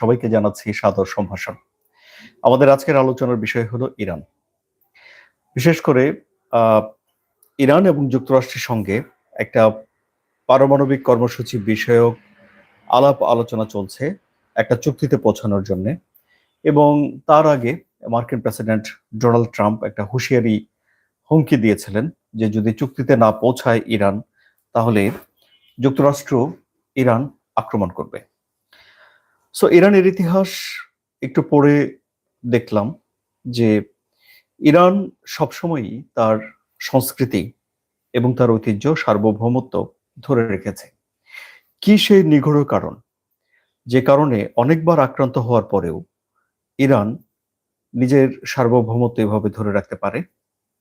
সবাইকে জানাচ্ছি সাদর সম্ভাষণ। আমাদের আজকের আলোচনার বিষয় হলো ইরান। বিশেষ করে ইরান এবং যুক্তরাষ্ট্রের সঙ্গে একটা পারমাণবিক কর্মসূচি বিষয়ক আলাপ আলোচনা চলছে একটা চুক্তিতে পৌঁছানোর জন্য। এবং তার আগে মার্কিন প্রেসিডেন্ট ডোনাল্ড ট্রাম্প একটা হুঁশিয়ারি হুমকি দিয়েছিলেন যে যদি চুক্তিতে না পৌঁছায় ইরান, তাহলে যুক্তরাষ্ট্র ইরান আক্রমণ করবে। সো ইরানের ইতিহাস একটু পড়ে দেখলাম যে ইরান সবসময়ই তার সংস্কৃতি এবং তার ঐতিহ্য সার্বভৌমত্ব ধরে রেখেছে। কি সেই নিগূঢ় কারণ? যে কারণে অনেকবার আক্রান্ত হওয়ার পরেও ইরান নিজের সার্বভৌমত্ব এভাবে ধরে রাখতে পারে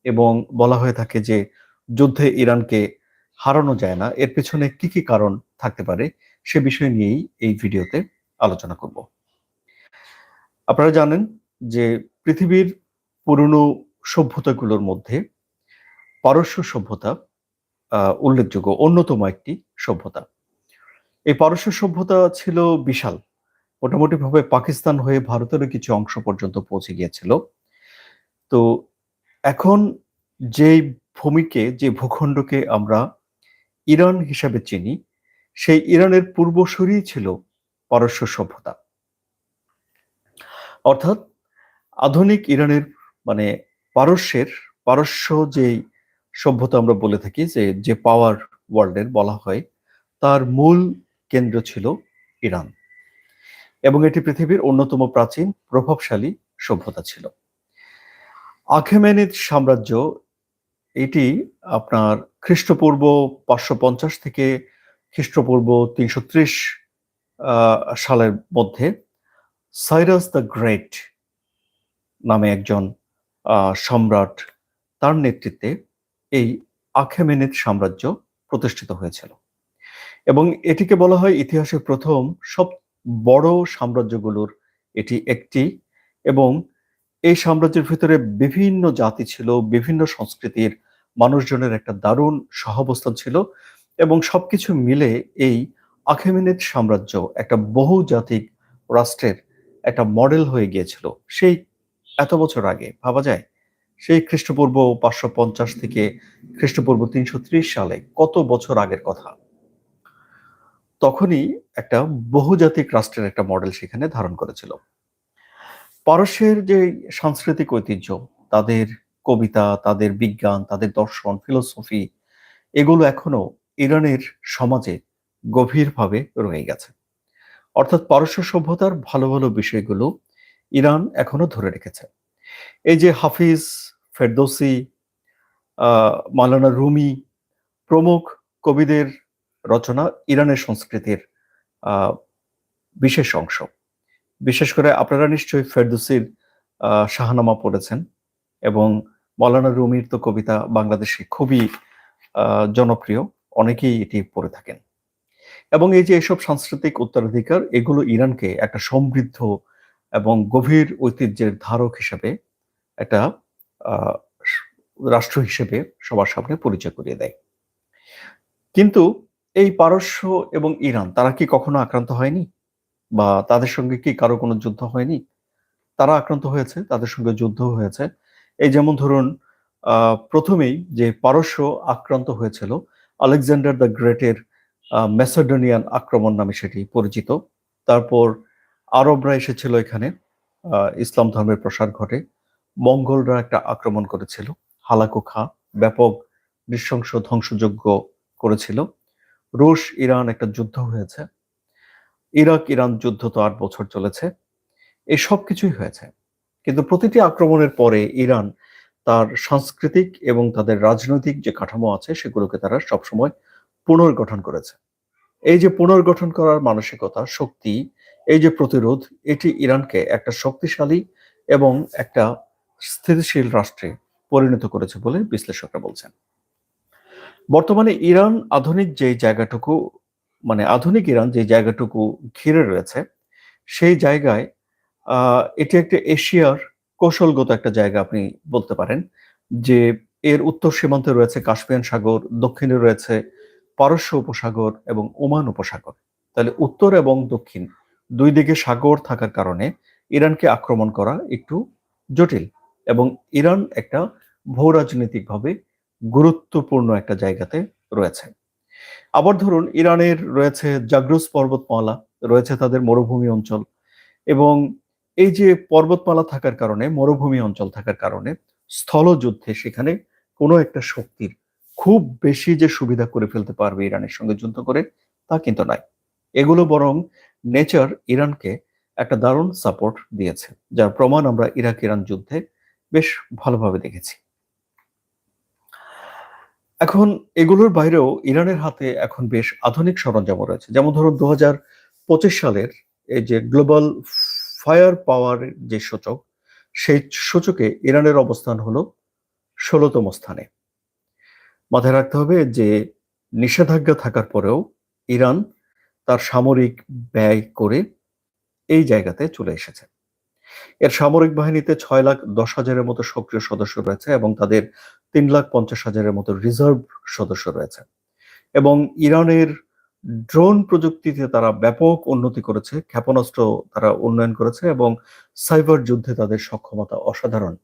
এবং বলা হয়ে থাকে যে যুদ্ধে ইরানকে হারানো যায় না। এর পেছনে কি কি কারণ থাকতে পারে সে বিষয় নিয়েই এই ভিডিওতে আলোচনা করব। আপনারা জানেন যে পৃথিবীর পুরনো সভ্যতাগুলোর মধ্যে পারস্য সভ্যতা উল্লেখযোগ্য অন্যতম একটি সভ্যতা। এই পারস্য সভ্যতা ছিল বিশাল। মোটামুটি ভাবে পাকিস্তান হয়ে ভারতেরও কিছু অংশ পর্যন্ত পৌঁছে গিয়েছিল। তো এখন যেই ভূমিকে, যে ভূখণ্ডকে আমরা ইরান হিসাবে চিনি, সেই ইরানের পূর্বসূরি ছিল পারস্য সভ্যতা। অর্থাৎ আধুনিক ইরানের মানে পারস্যের, পারস্য যেই সভ্যতা আমরা বলে থাকি, যে যে পাওয়ার ওয়ার্ল্ডের বলা হয়, তার মূল কেন্দ্র ছিল ইরান। এবং এটি পৃথিবীর অন্যতম প্রাচীন প্রভাবশালী সভ্যতা ছিল। আখেমেনিদ সাম্রাজ্য, এটি আপনার খ্রিস্টপূর্ব পাঁচশো পঞ্চাশ থেকে খ্রিস্টপূর্ব তিনশো ত্রিশ সালের মধ্যে সাইরাস দ্য গ্রেট নামে একজন সম্রাট তার নেতৃত্বে এই আখেমেনিদ সাম্রাজ্য প্রতিষ্ঠিত হয়েছিল। এবং এটিকে বলা হয় ইতিহাসের প্রথম সব বড় সাম্রাজ্যগুলোর এটি একটি এবং এই সাম্রাজ্যের ভিতরে বিভিন্ন জাতি ছিল, বিভিন্ন সংস্কৃতির মানুষজনের একটা দারুণ সহাবস্থান ছিল এবং সবকিছু মিলে এই আখেমেনিদ সাম্রাজ্য একটা বহুজাতিক রাষ্ট্রের একটা মডেল হয়ে গিয়েছিল। সেই এত বছর আগে, ভাবা যায়? সেই খ্রিস্টপূর্ব পাঁচশো পঞ্চাশ থেকে খ্রিস্টপূর্ব তিনশো ত্রিশ সালে কত বছর আগের কথা? তখনই একটা বহুজাতিক রাষ্ট্রের একটা মডেল সেখানে ধারণ করেছিল। পারস্যের যে সাংস্কৃতিক ঐতিহ্য, তাদের কবিতা, তাদের বিজ্ঞান, তাদের দর্শন, ফিলোসফি, এগুলো এখনও ইরানের সমাজে গভীরভাবে রয়ে গেছে। অর্থাৎ পারস্য সভ্যতার ভালো ভালো বিষয়গুলো ইরান এখনও ধরে রেখেছে। এই যে হাফিজ ফেরদৌসি আহ, মাওলানা রুমি প্রমুখ কবিদের রচনা ইরানের সংস্কৃতির বিশেষ অংশ। বিশেষ করে আপনারা নিশ্চয়ই ফেরদৌসির শাহনামা পড়েছেন এবং মাওলানা রুমির তো কবিতা বাংলাদেশে খুবই জনপ্রিয়। অনেকেই এটি পড়ে থাকেন। এবং এই যে এসব সাংস্কৃতিক উত্তরাধিকার, এগুলো ইরানকে একটা সমৃদ্ধ এবং গভীর ঐতিহ্যের ধারক হিসেবে, একটা রাষ্ট্র হিসেবে সবার সামনে পরিচয় করিয়ে দেয়। কিন্তু এই পারস্য এবং ইরান, তারা কি কখনো আক্রান্ত হয়নি? বা তাদের সঙ্গে কি কারও কোনো যুদ্ধ হয়নি? তারা আক্রান্ত হয়েছে, তাদের সঙ্গে যুদ্ধ হয়েছে। এই যেমন ধরুন প্রথমেই যে পারস্য আক্রান্ত হয়েছিল, আলেকজান্ডার দ্য গ্রেটের মেসেডোনিয়ান আক্রমণ নামে সেটি পরিচিত। তারপর আরবরা এসেছিল এখানে ইসলাম ধর্মের প্রসার ঘটে। মঙ্গলরা একটা আক্রমণ করেছিল, হালাকু খা, ব্যাপক নৃশংস ধ্বংসযজ্ঞ করেছিল। রুশ, ইরান একটা যুদ্ধ হয়েছে। ইরাক, ইরান যুদ্ধ তো আট বছর চলেছে। এই সব কিছুই হয়েছে। কিন্তু প্রতিটি আক্রমণের পরে ইরান তার সাংস্কৃতিক এবং তাদের রাজনৈতিক যে কাঠামো আছে, সেগুলোকে তারা সবসময় পুনর্গঠন করেছে। এই যে পুনর্গঠন করার মানসিকতা শক্তি, এই যে প্রতিরোধ, এটি ইরানকে একটা শক্তিশালী এবং একটা স্থিতিশীল রাষ্ট্রে পরিণত করেছে বলে বিশ্লেষকরা বলছেন। বর্তমানে ইরান আধুনিক যে জায়গাটুকু মানে আধুনিক ইরান যে জায়গাটুকু ঘিরে রয়েছে, সেই জায়গায় এটি একটা এশিয়ার কৌশলগত একটা জায়গা আপনি বলতে পারেন, যে এর উত্তর সীমান্তে রয়েছে কাশ্মীর সাগর, দক্ষিণে রয়েছে পারস্য উপসাগর এবং ওমান উপসাগর। তাহলে উত্তর এবং দক্ষিণ দুই দিকে সাগর থাকার কারণে ইরানকে আক্রমণ করা একটু জটিল এবং ইরান একটা ভূ রাজনৈতিকভাবে গুরুত্বপূর্ণ একটা জায়গাতে রয়েছে। আবার ধরুন, ইরানের রয়েছে জাগ্রুস পর্বতমালা, রয়েছে তাদের মরুভূমি অঞ্চল এবং এই যে পর্বতমালা থাকার কারণে, মরুভূমি অঞ্চল থাকার কারণে স্থলযুদ্ধে সেখানে কোনো একটা শক্তির খুব বেশি যে সুবিধা করে ফেলতে পারবে ইরানের সঙ্গে যুদ্ধ করে, তা কিন্তু নয়। এগুলো বরং নেচার ইরানকে একটা দারুণ সাপোর্ট দিয়েছে, যার প্রমাণ আমরা ইরাক ইরান যুদ্ধে বেশ ভালোভাবে দেখেছি। এখন এগুলোর বাইরেও ইরানের হাতে এখন বেশ আধুনিক সরঞ্জাম রয়েছে। যেমন ধরুন দু সালের এই যে গ্লোবাল ফায়ার পাওয়ার যে সূচক, সেই সূচকে ইরানের অবস্থান হলো ষোলতম স্থানে। মাথায় রাখতে হবে যে নিষেধাজ্ঞা থাকার পরেও ইরান তার সামরিক ব্যয় করে এই জায়গাতে চলে এসেছে। এর সামরিক বাহিনীতে ছয় লাখ দশ হাজারের মতো সক্রিয় সদস্য রয়েছে এবং তাদের তিন লাখ পঞ্চাশ হাজারের মতো রিজার্ভ সদস্য রয়েছে। এবং ইরানের ড্রোন প্রযুক্তিতে তারা ব্যাপক উন্নতি করেছে, ক্ষেপণাস্ত্র তারা উন্নয়ন করেছে এবং সাইবার যুদ্ধে তাদের সক্ষমতা অসাধারণ।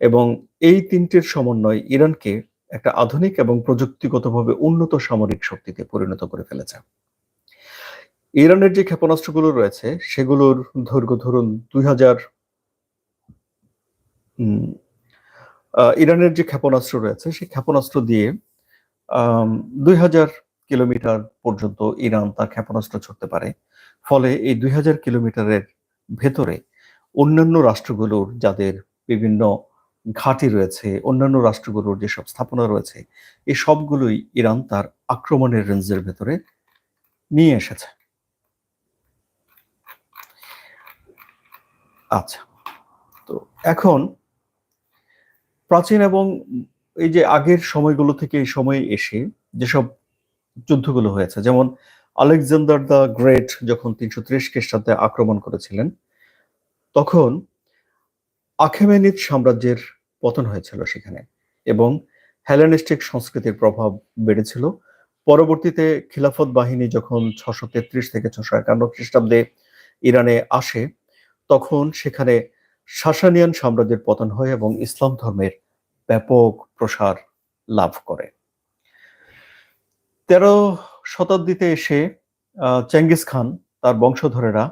এবং এই তিনটির সমন্বয় ইরানকে একটা আধুনিক এবং প্রযুক্তিগতভাবে উন্নত সামরিক শক্তিতে পরিণত করে ফেলেছে। ইরানের যে ক্ষেপণাস্ত্রগুলো রয়েছে, সেগুলোর দৈর্ঘ্য ধরুন দুই হাজার ইরানের যে ক্ষেপণাস্ত্র রয়েছে, সেই ক্ষেপণাস্ত্র দিয়ে দুই হাজার কিলোমিটার পর্যন্ত ইরান তার ক্ষেপণাস্ত্র ছড়তে পারে। ফলে এই দুই হাজার কিলোমিটারের ভেতরে অন্যান্য রাষ্ট্রগুলোর, যাদের বিভিন্ন ঘাঁটি রয়েছে, অন্যান্য রাষ্ট্রগুলোর যেসব স্থাপনা রয়েছে এই সবগুলোই ইরান তার আক্রমণের রেঞ্জের ভেতরে নিয়ে এসেছে। আচ্ছা তো এখন প্রাচীন এবং এই যে আগের সময়গুলো থেকে এই সময়ে এসে যেসব যুদ্ধগুলো হয়েছে, যেমন আলেকজান্ডার দ্য গ্রেট যখন তিনশো ত্রিশ খ্রিস্টাব্দে আক্রমণ করেছিলেন, তখন আখেমেনিদ সাম্রাজ্যের পতন হয়েছিল সেখানে এবং হেলেনিস্টিক সংস্কৃতির প্রভাব বেড়েছিল। পরবর্তীতে খিলাফত বাহিনী যখন ছশো তেত্রিশ থেকে ছশো একান্ন খ্রিস্টাব্দে ইরানে আসে, তখন সেখানে শাসানিয়ান সাম্রাজ্যের পতন হয় এবং ইসলাম ধর্মের ব্যাপক প্রসার লাভ করে। তেরো শতাব্দীতে এসে চেঙ্গিস খান তার বংশধরেরা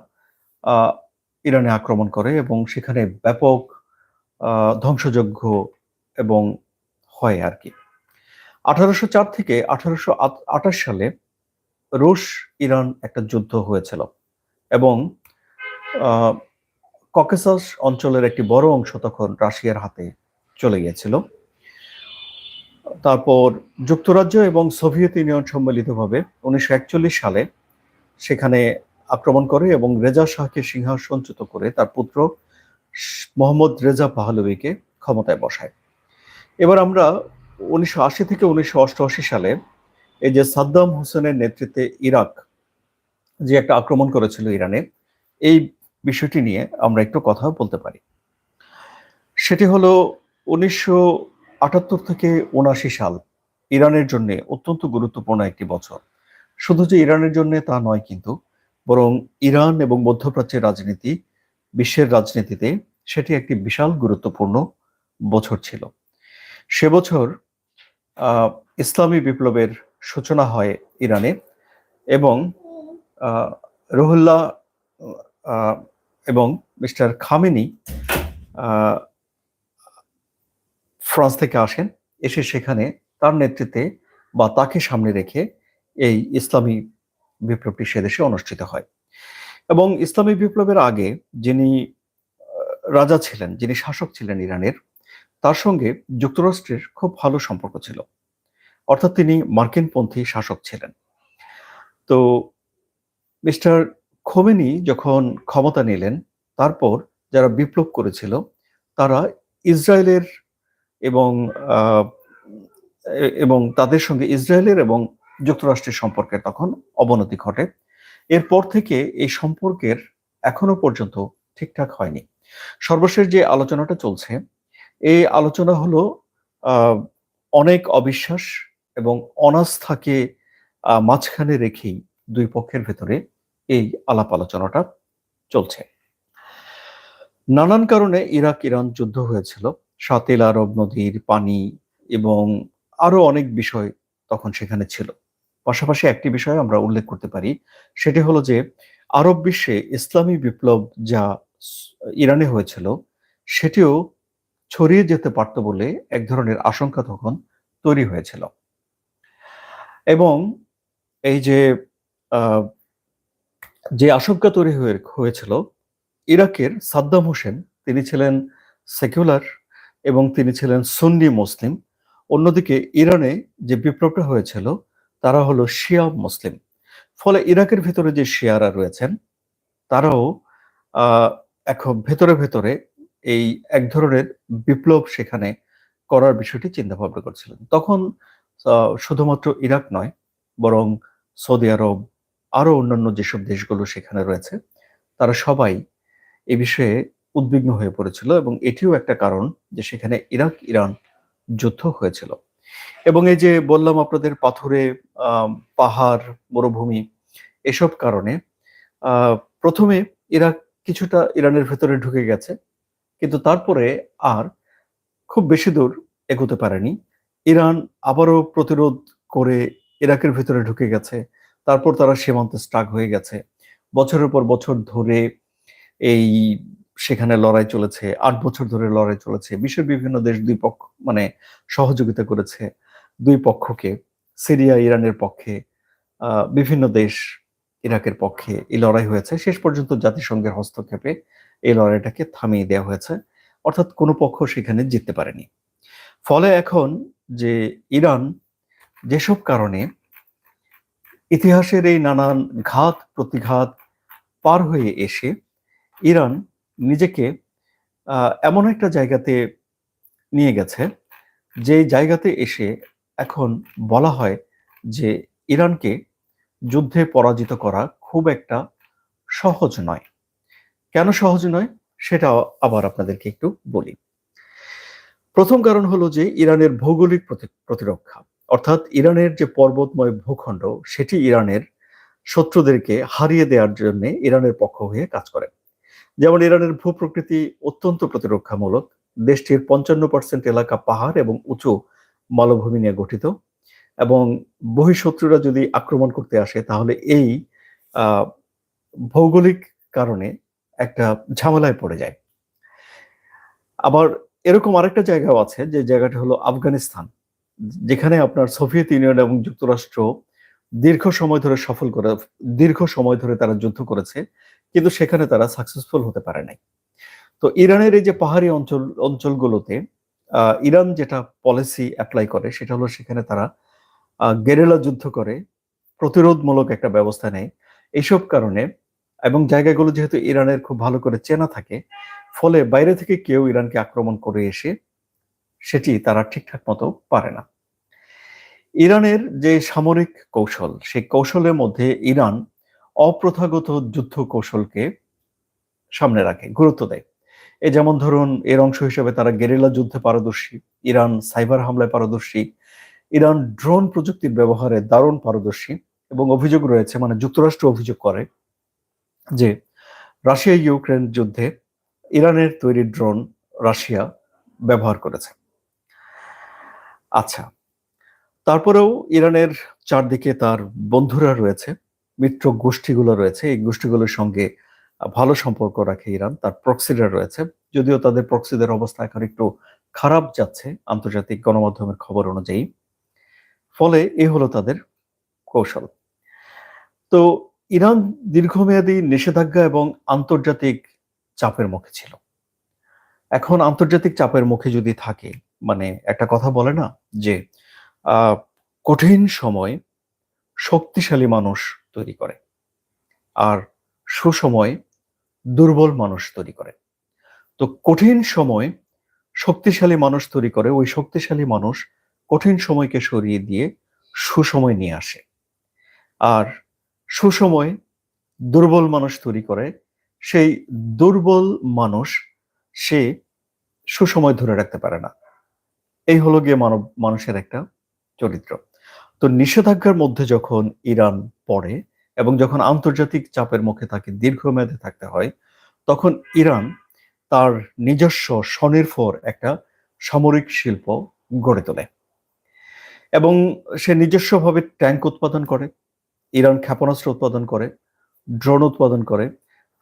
ইরানে আক্রমণ করে এবং সেখানে ব্যাপক ধ্বংসযজ্ঞ এবং হয় আর কি আঠারোশো চার থেকে আঠারোশো আঠাশ সালে রুশ ইরান একটা যুদ্ধ হয়েছিল এবং ককেসাস অঞ্চলের একটি বড় অংশ তখন রাশিয়ার হাতে চলে গিয়েছিল। তারপর যুক্তরাজ্য এবং সোভিয়েত ইউনিয়ন সম্মিলিতভাবে উনিশশো একচল্লিশ সালে সেখানে আক্রমণ করে এবং রেজা শাহকে সিংহাসনচ্যুত করে তার পুত্র মোহাম্মদ রেজা পাহলবিকে ক্ষমতায় বসায়। এবার আমরা উনিশশো আশি থেকে উনিশশো অষ্টআশি সালে এই যে সাদ্দাম হোসেনের নেতৃত্বে ইরাক যে একটা আক্রমণ করেছিল ইরানে, এই বিষয়টি নিয়ে আমরা একটু কথা বলতে পারি। সেটি হলো উনিশশো আটাত্তর থেকে উনাশি সাল, ইরানের জন্য অত্যন্ত গুরুত্বপূর্ণ একটি বছর। শুধু যে ইরানের জন্য তা নয় কিন্তু, বরং ইরান এবং মধ্যপ্রাচ্যের রাজনীতি, বিশ্বের রাজনীতিতে সেটি একটি বিশাল গুরুত্বপূর্ণ বছর ছিল। সে বছর ইসলামী বিপ্লবের সূচনা হয় ইরানে এবং রহুল্লাহ এবং মিস্টার খামেনি ফ্রান্স থেকে আসেন। এসে সেখানে তার নেতৃত্বে বা তাকে সামনে রেখে এই ইসলামী বিপ্লবটি সেদেশে অনুষ্ঠিত হয়। এবং ইসলামী বিপ্লবের আগে যিনি রাজা ছিলেন, যিনি শাসক ছিলেন ইরানের, তার সঙ্গে যুক্তরাষ্ট্রের খুব ভালো সম্পর্ক ছিল। অর্থাৎ তিনি মার্কিনপন্থী শাসক ছিলেন। তো মিস্টার খোমেনি যখন ক্ষমতা নিলেন, তারপর যারা বিপ্লব করেছিল, তারা ইসরায়েলের এবং এবং তাদের সঙ্গে ইসরায়েলের এবং যুক্তরাষ্ট্রের সম্পর্কে তখন অবনতি ঘটে। এরপর থেকে এই সম্পর্কের এখনও পর্যন্ত ঠিকঠাক হয়নি। সর্বশেষ যে আলোচনাটা চলছে, এই আলোচনা হলো অনেক অবিশ্বাস এবং অনাস্থাকে মাঝখানে রেখেই দুই পক্ষের ভেতরে এই আলাপ আলোচনাটা চলছে। নানান কারণে ইরাক ইরান যুদ্ধ হয়েছিল। সাতেল আরব নদীর পানি এবং আরও অনেক বিষয় তখন সেখানে ছিল। পাশাপাশি একটি বিষয় আমরা উল্লেখ করতে পারি, সেটি হলো যে আরব বিশ্বে ইসলামী বিপ্লব যা ইরানে হয়েছিল, সেটিও ছড়িয়ে যেতে পারত বলে এক ধরনের আশঙ্কা তখন তৈরি হয়েছিল। এবং এই যে যে আশঙ্কা তৈরি হয়েছিল, ইরাকের সাদ্দাম হোসেন, তিনি ছিলেন সেকুলার এবং তিনি ছিলেন সুন্নি মুসলিম। অন্যদিকে ইরানে যে বিপ্লবটা হয়েছিল, তারা হলো শিয়া মুসলিম। ফলে ইরাকের ভিতরে যে শিয়ারা রয়েছেন, তারাও এখন ভেতরে ভেতরে এই এক ধরনের বিপ্লব সেখানে করার বিষয়টি চিন্তা ভাবনা করছিলেন। তখন শুধুমাত্র ইরাক নয়, বরং সৌদি আরব আরও অন্যান্য যেসব দেশগুলো সেখানে রয়েছে, তারা সবাই এ বিষয়ে উদ্বিগ্ন হয়ে পড়েছিল এবং এটিও একটা কারণ যে সেখানে ইরাক, ইরান যুদ্ধ হয়েছিল। এবং এই যে বললাম আপনাদের পাথরে পাহাড়, মরুভূমি, এসব কারণে প্রথমে ইরাক কিছুটা ইরানের ভেতরে ঢুকে গেছে, কিন্তু তারপরে আর খুব বেশি দূর এগোতে পারেনি। ইরান আবারও প্রতিরোধ করে ইরাকের ভেতরে ঢুকে গেছে, তারপর তারা সীমান্তে স্টাক হয়ে গেছে। বছরের পর বছর ধরে এই সেখানে লড়াই চলেছে, আট বছর ধরে লড়াই চলেছে। বিশ্বের বিভিন্ন দেশ দুই পক্ষ মানে সহযোগিতা করেছে দুই পক্ষকে, সিরিয়া, ইরানের পক্ষে বিভিন্ন দেশ ইরাকের পক্ষে এই লড়াই হয়েছে। শেষ পর্যন্ত জাতিসংঘের হস্তক্ষেপে এই লড়াইটাকে থামিয়ে দেওয়া হয়েছে। অর্থাৎ কোনো পক্ষ সেখানে জিততে পারেনি। ফলে এখন যে ইরান, যেসব কারণে ইতিহাসের এই নানান ঘাত, প্রতিঘাত পার হয়ে এসে ইরান নিজেকে এমন একটা জায়গাতে নিয়ে গেছে, যে জায়গাতে এসে এখন বলা হয় যে ইরানকে যুদ্ধে পরাজিত করা খুব একটা সহজ নয়। কেন সহজ নয়? সেটা আবার আপনাদেরকে একটু বলি। প্রথম কারণ হলো যে ইরানের ভৌগোলিক প্রতিরক্ষা। অর্থাৎ ইরানের যে পর্বতময় ভূখণ্ড, সেটি ইরানের শত্রুদেরকে হারিয়ে দেওয়ার জন্য ইরানের পক্ষ হয়ে কাজ করে। যেমন ইরানের ভূপ্রকৃতি অত্যন্ত প্রতিরক্ষামূলক। দেশটির পঞ্চান্ন পার্সেন্ট এলাকা পাহাড় এবং উঁচু মালভূমি নিয়ে গঠিত। এবং বহিঃশত্রুরা যদি আক্রমণ করতে আসে, তাহলে এই ভৌগোলিক কারণে একটা ঝামেলায় পড়ে যায়। আবার এরকম আরেকটা জায়গাও আছে, যে জায়গাটা হলো আফগানিস্তান, যেখানে আপনার সোভিয়েত ইউনিয়ন এবং যুক্তরাষ্ট্র দীর্ঘ সময় ধরে সফল করে, দীর্ঘ সময় ধরে তারা যুদ্ধ করেছে, কিন্তু সেখানে তারা সাকসেসফুল হতে পারে নাই। তো ইরানের এই যে পাহাড়ি অঞ্চল, অঞ্চলগুলোতে ইরান যেটা পলিসি অ্যাপ্লাই করে, সেটা হলো সেখানে তারা গেরেলা যুদ্ধ করে প্রতিরোধমূলক একটা ব্যবস্থা নেয়। এইসব কারণে এবং জায়গাগুলো যেহেতু ইরানের খুব ভালো করে চেনা থাকে, ফলে বাইরে থেকে কেউ ইরানকে আক্রমণ করে এসে সেটি তারা ঠিকঠাক মতো পারে না। ইরানের যে সামরিক কৌশল, সেই কৌশলের মধ্যে ইরান অপ্রথাগত যুদ্ধ কৌশলকে সামনে রাখে, গুরুত্ব দেয়। এ যেমন ধরুন, এর অংশ হিসেবে তারা গেরিলা যুদ্ধে পারদর্শী, ইরান সাইবার হামলায় পারদর্শী ইরান ড্রোন প্রযুক্তির ব্যবহারে দারুণ পারদর্শী এবং অভিযোগ রয়েছে মানে যুক্তরাষ্ট্র অভিযোগ করে যে রাশিয়া ইউক্রেন যুদ্ধে ইরানের তৈরি ড্রোন রাশিয়া ব্যবহার করেছে। আচ্ছা তারপরেও ইরানের চারদিকে তার বন্ধুরা রয়েছে, মিত্র গোষ্ঠীগুলো রয়েছে, এই গোষ্ঠীগুলোর সঙ্গে ভালো সম্পর্ক রাখে ইরান, তার প্রক্সিডার রয়েছে। যদিও তাদের প্রক্সিদের অবস্থা এখন একটু খারাপ যাচ্ছে, আন্তর্জাতিক গণমাধ্যমের খবর অনুযায়ী। ফলে এ হলো তাদের কৌশল। তো ইরান দীর্ঘমেয়াদী নিষেধাজ্ঞা এবং আন্তর্জাতিক চাপের মুখে ছিল। এখন আন্তর্জাতিক চাপের মুখে যদি থাকে মানে একটা কথা বলে না, যে কঠিন সময় শক্তিশালী মানুষ তৈরি করে আর সুসময় দুর্বল মানুষ তৈরি করে। তো কঠিন সময় শক্তিশালী মানুষ তৈরি করে, ওই শক্তিশালী মানুষ কঠিন সময়কে সরিয়ে দিয়ে সুসময় নিয়ে আসে। আর সুসময় দুর্বল মানুষ তৈরি করে, সেই দুর্বল মানুষ সে সুসময় ধরে রাখতে পারে না। এই হলো গিয়ে মানব, মানুষের একটা চরিত্র। তো নিষেধাজ্ঞার মধ্যে যখন ইরান পড়ে এবং যখন আন্তর্জাতিক চাপের মুখে তাকে দীর্ঘমেয়াদে থাকতে হয়, তখন ইরান তার নিজস্ব স্বনির্ভর একটা সামরিক শিল্প গড়ে তোলে। এবং সে নিজস্বভাবে ট্যাঙ্ক উৎপাদন করে, ইরান ক্ষেপণাস্ত্র উৎপাদন করে, ড্রোন উৎপাদন করে,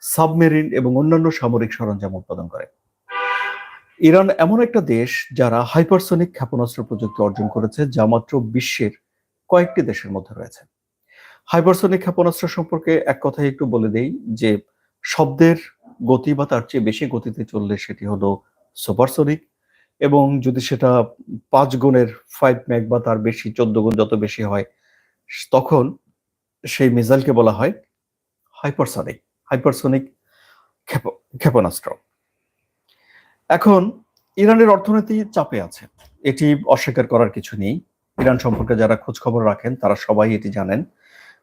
সাবমেরিন এবং অন্যান্য সামরিক সরঞ্জাম উৎপাদন করে। ইরান এমন একটা দেশ যারা হাইপারসনিক ক্ষেপণাস্ত্র প্রযুক্তি অর্জন করেছে, যা মাত্র বিশ্বের কয়েকটি দেশের মধ্যে রয়েছে। হাইপারসনিক ক্ষেপণাস্ত্র সম্পর্কে এক কথায় একটু বলে দেই যে, শব্দের গতি বা তার চেয়ে বেশি গতিতে চললে সেটি হলো সুপারসনিক এবং যদি সেটা পাঁচ গুণের ফাইভ ম্যাক বা তার বেশি, চোদ্দ গুণ যত বেশি হয়, তখন সেই মিসাইলকে বলা হয় হাইপারসনিক হাইপারসনিক ক্ষেপণাস্ত্র। এখন, ইরানের অর্থনীতি চাপে আছে। এটি অস্বীকার করার কিছু নেই। ইরান সম্পর্কে যারা খোঁজ খবর রাখেন, তারা সবাই এটি জানেন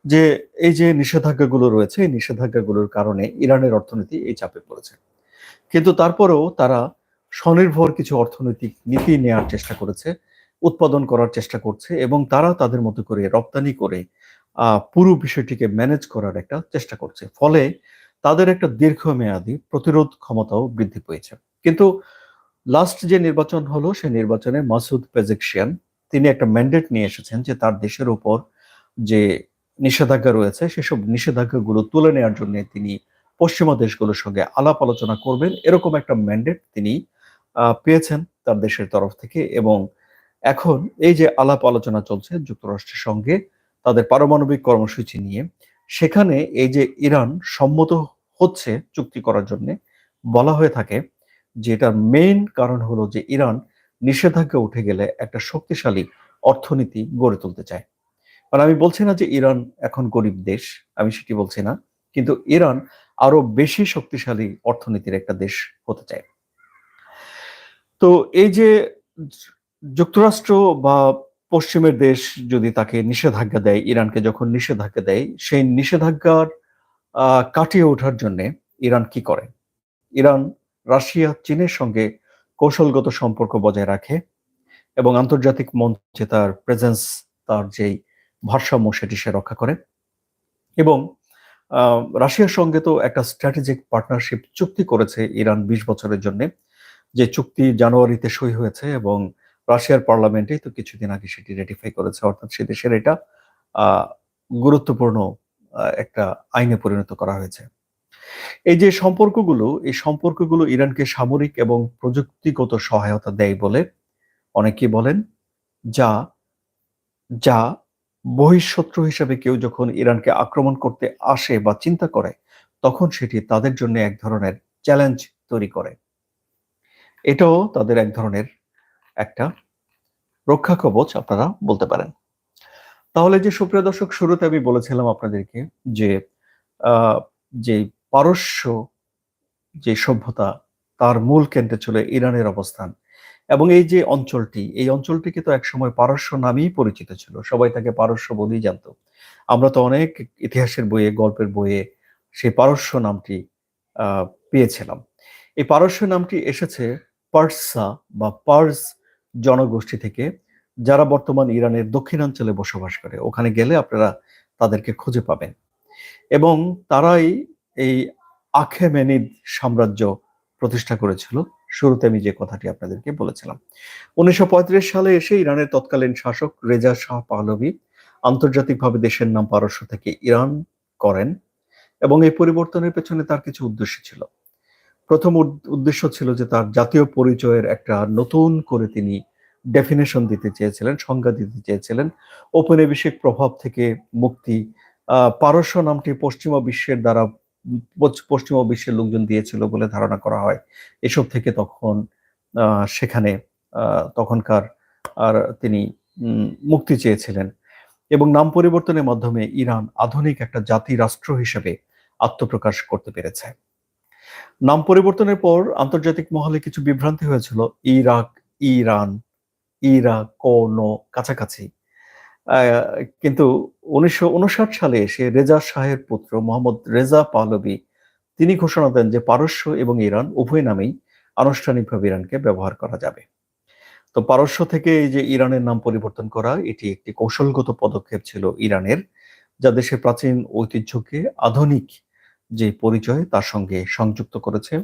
যে, এই যে নিষেধাজ্ঞাগুলো রয়েছে, এই নিষেধাজ্ঞাগুলোর কারণে ইরানের অর্থনীতি এই চাপে পড়েছে। কিন্তু তারপরেও তারা স্বনির্ভর কিছু অর্থনৈতিক নীতি নেওয়ার চেষ্টা করেছে, উৎপাদন করার চেষ্টা করছে এবং তারা তাদের মতো করে রপ্তানি করে পুরো বিষয়টিকে ম্যানেজ করার একটা চেষ্টা করছে। ফলে তাদের একটা দীর্ঘমেয়াদী প্রতিরোধ ক্ষমতাও বৃদ্ধি পেয়েছে। কিন্তু লাস্ট যে নির্বাচন হলো, সেই নির্বাচনে মাসুদ পেজেকশিয়ান, তিনি একটা ম্যান্ডেট নিয়ে এসেছেন যে তার দেশের উপর যে নিষেধাজ্ঞা রয়েছে, সেসব নিষেধাজ্ঞাগুলো তুলে নেওয়ার জন্য তিনি পশ্চিমা দেশগুলোর সঙ্গে আলাপ আলোচনা করবেন। এরকম একটা ম্যান্ডেট তিনি পেয়েছেন তার দেশের তরফ থেকে এবং এখন এই যে আলাপ আলোচনা চলছে যুক্তরাষ্ট্রের সঙ্গে তাদের পারমাণবিক কর্মসূচি নিয়ে, সেখানে এই যে ইরান সম্মত হচ্ছে চুক্তি করার জন্য, বলা হয়ে থাকে যে এটার মেইন কারণ হলো যে ইরান নিষেধাজ্ঞা উঠে গেলে একটা শক্তিশালী অর্থনীতি গড়ে তুলতে চায়। মানে আমি বলছি না যে ইরান এখন গরিব দেশ, আমি সেটি বলছি না, কিন্তু ইরান আরও বেশি শক্তিশালী অর্থনীতির একটা দেশ হতে চায়। তো এই যে যুক্তরাষ্ট্র বা পশ্চিমের দেশ যদি তাকে নিষেধাজ্ঞা দেয়, ইরানকে যখন নিষেধাজ্ঞা দেয়, সেই নিষেধাজ্ঞার কাটিয়ে ওঠার জন্য ইরান কি করে? ইরান রাশিয়া, চীনের সঙ্গে কৌশলগত সম্পর্ক বজায় রাখে এবং আন্তর্জাতিক মঞ্চে তার প্রেজেন্স তার যেই ভারসাম্য সেটি সে রক্ষা করে এবং রাশিয়ার সঙ্গে তো একটা স্ট্র্যাটেজিক পার্টনারশিপ চুক্তি করেছে ইরান বিশ বছরের জন্য। যে চুক্তি জানুয়ারিতে সই হয়েছে এবং রাশিয়ার পার্লামেন্টে তো কিছুদিন আগে সেটি রেটিফাই করেছে, অর্থাৎ সে দেশের এটা গুরুত্বপূর্ণ একটা আইনে পরিণত করা হয়েছে। এই যে সম্পর্কগুলো, এই সম্পর্কগুলো ইরানকে সামরিক এবং প্রযুক্তিগত সহায়তা দেয় বলে অনেকেই বলেন, যা যা বহিঃশত্রু হিসেবে কেউ যখন ইরানকে আক্রমণ করতে আসে বা চিন্তা করে, তখন সেটি তাদের জন্য এক ধরনের চ্যালেঞ্জ তৈরি করে। এটাও তাদের এক ধরনের একটা রক্ষা কবচ আপনারা বলতে পারেন। তাহলে যে সুপ্রিয় দর্শক, শুরুতে আমি বলেছিলাম আপনাদেরকে যে যে পারস্য যে সভ্যতা, তার মূল কেন্দ্রে ছিল ইরানের অবস্থান এবং এই যে অঞ্চলটি, এই অঞ্চলটিকে তো একসময় পারস্য নামেই পরিচিত ছিল, সবাই তাকে পারস্য বলেই জানতো। আমরা তো অনেক ইতিহাসের বইয়ে, গল্পের বইয়ে সেই পারস্য নামটি পেয়েছিলাম। এই পারস্য নামটি এসেছে পার্সা বা পার্স জনগোষ্ঠী থেকে যারা বর্তমান ইরানের দক্ষিণাঞ্চলে বসবাস করে, ওখানে গেলে আপনারা তাদেরকে খুঁজে পাবেন। এবং তারাই এই আখেমেনিদ সাম্রাজ্য প্রতিষ্ঠা করেছিল। শুরুতে আমি যে কথাটি আপনাদেরকে বলেছিলাম। উনিশশো পঁয়ত্রিশ সালে এসে ইরানের তৎকালীন শাসক রেজা শাহ পাহলভি আন্তর্জাতিকভাবে দেশের নাম পারস্য থেকে ইরান করেন এবং এই পরিবর্তনের পেছনে তার কিছু উদ্দেশ্য ছিল। প্রথম উদ্দেশ্য ছিল যে তার জাতীয় পরিচয়ের একটা নতুন করে তিনি ডেফিনেশন দিতে চেয়েছিলেন, সংজ্ঞা দিতে চেয়েছিলেন। ঔপনিবেশিক প্রভাব থেকে মুক্তি পারস্য নামটি পশ্চিমা বিশ্বের দ্বারা পশ্চিমা বিশ্বের লোকজন দিয়েছিল বলে ধারণা করা হয়। এসব থেকে তখন সেখানে তখনকার আর তিনি মুক্তি চেয়েছিলেন। এবং নাম পরিবর্তনের মাধ্যমে ইরান আধুনিক একটা জাতি রাষ্ট্র হিসেবে আত্মপ্রকাশ করতে পেরেছে। নাম পরিবর্তনের পর আন্তর্জাতিক মহলে কিছু বিভ্রান্তি হয়েছিল। ইরাক, ইরান ইরা কোন কাছাকাছি কিন্তু উনিশশো উনষাট সালে এসে রেজা শাহের পুত্র মোহাম্মদ রেজা পালবি তিনি ঘোষণা দেন যে পারস্য এবং ইরান উভয় নামেই আনুষ্ঠানিকভাবে ইরানকে ব্যবহার করা যাবে। তো পারস্য থেকে এই যে ইরানের নাম পরিবর্তন করা, এটি একটি কৌশলগত পদক্ষেপ ছিল ইরানের, যা দেশের প্রাচীন ঐতিহ্যকে আধুনিক যে পরিচয় তার সঙ্গে সংযুক্ত করেছে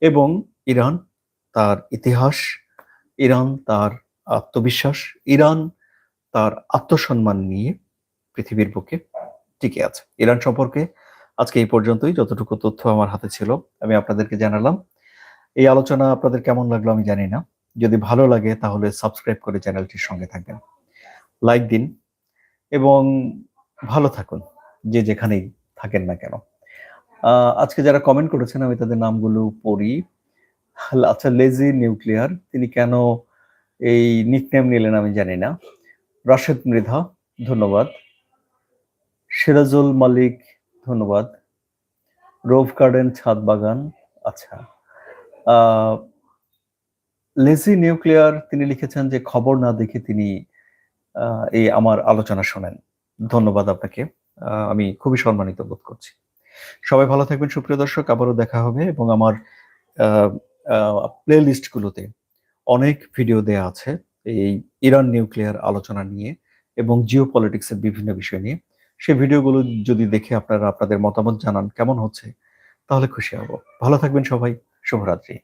এবং ইরান তার ইতিহাস, ইরান তার আত্মবিশ্বাস, ইরান তার আত্মসম্মান নিয়ে পৃথিবীর বুকে টিকে আছে। ইরান সম্পর্কে আজকে এই পর্যন্তই। যতটুকু তথ্য আমার হাতে ছিল, আমি আপনাদেরকে জানালাম। এই আলোচনা আপনাদের কেমন লাগল আমি জানি না। যদি ভালো লাগে তাহলে সাবস্ক্রাইব করে চ্যানেলটির সঙ্গে থাকবেন। লাইক দিন এবং ভালো থাকুন, যে যেখানেই থাকেন না কেন। আজকে যারা কমেন্ট করেছেন, আমি তাদের নামগুলো পড়ি। আচ্ছা লেজি নিউক্লিয়ার, তিনি কেন এই নিকনেম নিলেন আমি জানি না। রাশেদ মৃধা, ধন্যবাদ। সিরাজুল মালিক, ধন্যবাদ। রোভ গার্ডেন, ছাদ বাগান আচ্ছা। লেজি নিউক্লিয়ার, তিনি লিখেছেন যে খবর না দেখে তিনি এই আমার আলোচনা শোনেন। ধন্যবাদ আপনাকে। আমি খুবই সম্মানিত বোধ করছি। সবাই ভালো থাকবেন, সুপ্রিয় দর্শক। আবারও দেখা হবে এবং আমার প্লে লিস্টগুলোতে অনেক ভিডিও দেয়া আছে এই ইরান নিউক্লিয়ার আলোচনা নিয়ে এবং জিও পলিটিক্সের বিভিন্ন বিষয় নিয়ে। সেই ভিডিওগুলো যদি দেখে আপনারা আপনাদের মতামত জানান কেমন হচ্ছে, তাহলে খুশি হব। ভালো থাকবেন সবাই। শুভরাত্রি।